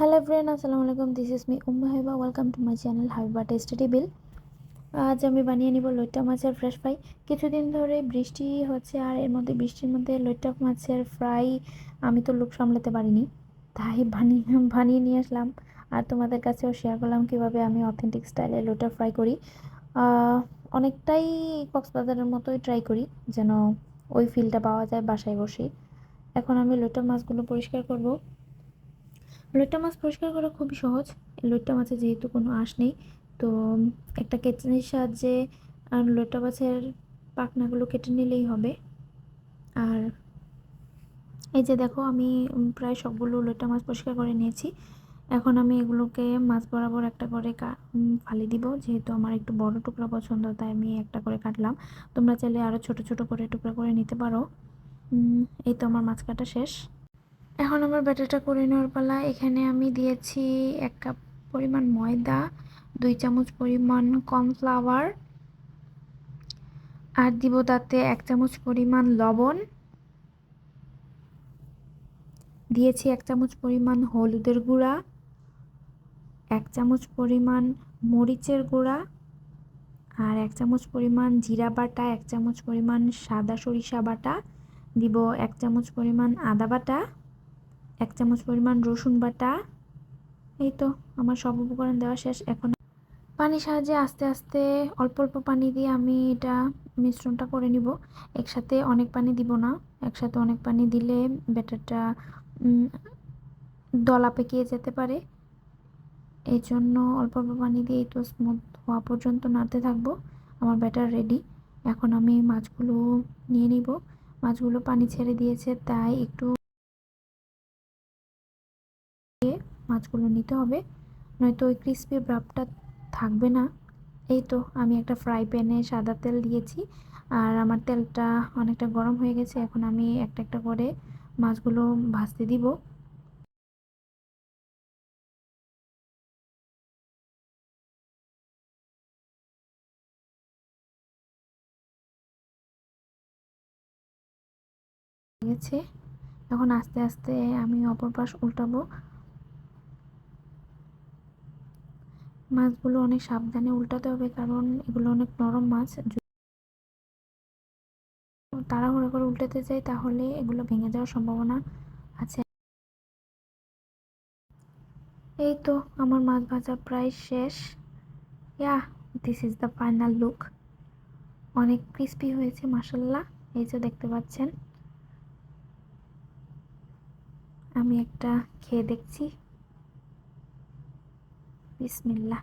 Hello friend আসসালামু আলাইকুম this is me Umma Haiba welcome to my channel Haiba tasty table আজ আমি বানিয়ে নিব লইট্টা মাছের ফ্রেশ ফ্রাই কিছুদিন ধরে বৃষ্টি হচ্ছে আর এর মধ্যে বৃষ্টির মধ্যে লইট্টা মাছের ফ্রাই আমি তো লোক সামলাতে পারিনি। তাই বানিয়ে বানিয়ে নিয়ে আসলাম। আর তোমাদের কাছেও শেয়ার করলাম কীভাবে আমি অথেন্টিক স্টাইলে লইট্টা ফ্রাই করি। অনেকটাই কক্সবাজারের মতোই ট্রাই করি, যেন ওই ফিলটা পাওয়া যায় বাসায় বসেই। এখন আমি লইট্টা মাছগুলো পরিষ্কার করব। লইট্টা মাছ পরিষ্কার করা খুবই সহজ। লইট্টা মাছে যেহেতু কোনো আঁশ নেই, তো একটা কেটনির সাহায্যে, আর মাছের পাখনাগুলো কেটে নিলেই হবে। আর এই যে দেখো, আমি প্রায় সবগুলো লইট্টা মাছ পরিষ্কার করে নিয়েছি। এখন আমি এগুলোকে মাছ বরাবর একটা করে ফালি দিব। যেহেতু আমার একটু বড় টুকরা পছন্দ, তাই আমি একটা করে কাটলাম। তোমরা চাইলে আরও ছোট ছোট করে টুকরা করে নিতে পারো। এই তো আমার মাছ কাটা শেষ। এখন আমার ব্যাটারটা করে নেওয়ার পালা। এখানে আমি দিয়েছি এক কাপ পরিমাণ ময়দা, দুই চামচ পরিমাণ কর্নফ্লাওয়ার, আর দিব তাতে এক চামচ পরিমাণ লবণ। দিয়েছি এক চামচ পরিমাণ হলুদের গুঁড়া, এক চামচ পরিমাণ মরিচের গুঁড়া, আর এক চামচ পরিমাণ জিরা বাটা, এক চামচ পরিমাণ সাদা সরিষা বাটা, দিব এক চামচ পরিমাণ আদা বাটা। এক চামচ পরিমাণ রসুন বাটা। এই তো, আমার সব উপকরণ দেওয়া শেষ। এখন পানির সাহায্যে আস্তে আস্তে অল্প অল্প পানি দিয়ে আমি এটা মিশ্রণটা করে নিব। একসাথে অনেক পানি দিব না। একসাথে অনেক পানি দিলে ব্যাটারটা দলা পেকিয়ে যেতে পারে। এই জন্য অল্প অল্প পানি দিয়ে তো স্মুথ হওয়া পর্যন্ত নাড়তে থাকব। আমার ব্যাটার রেডি এখন আমি মাছগুলো নিয়ে নিব। মাছগুলো পানি ছেড়ে দিয়েছে, তাই একটু মাছগুলো নিতে হবে। নয়তো ওই ক্রিসপি ব্রাপটা থাকবে না। এই তো আমি একটা ফ্রাই প্যানে সাদা তেল দিয়েছি। আর আমার তেলটা অনেকটা গরম হয়ে গেছে। এখন আমি একটা একটা করে মাছগুলো ভাজতে দিব। এখন আস্তে আস্তে আমি অপর পাশ উল্টাবো। মাছগুলো অনেক সাবধানে উল্টাতে হবে কারণ এগুলো অনেক নরম মাছ। তাড়াহুড়ো করে উল্টাতে যাই তাহলে এগুলো ভেঙে যাওয়ার সম্ভাবনা আছে। এই তো আমার মাছ ভাজা প্রায় শেষ। Yeah this is the final look অনেক ক্রিস্পি হয়েছে মাসাল্লাহ এই যে দেখতে পাচ্ছেন। আমি একটা খেয়ে দেখছি। বিসমিল্লা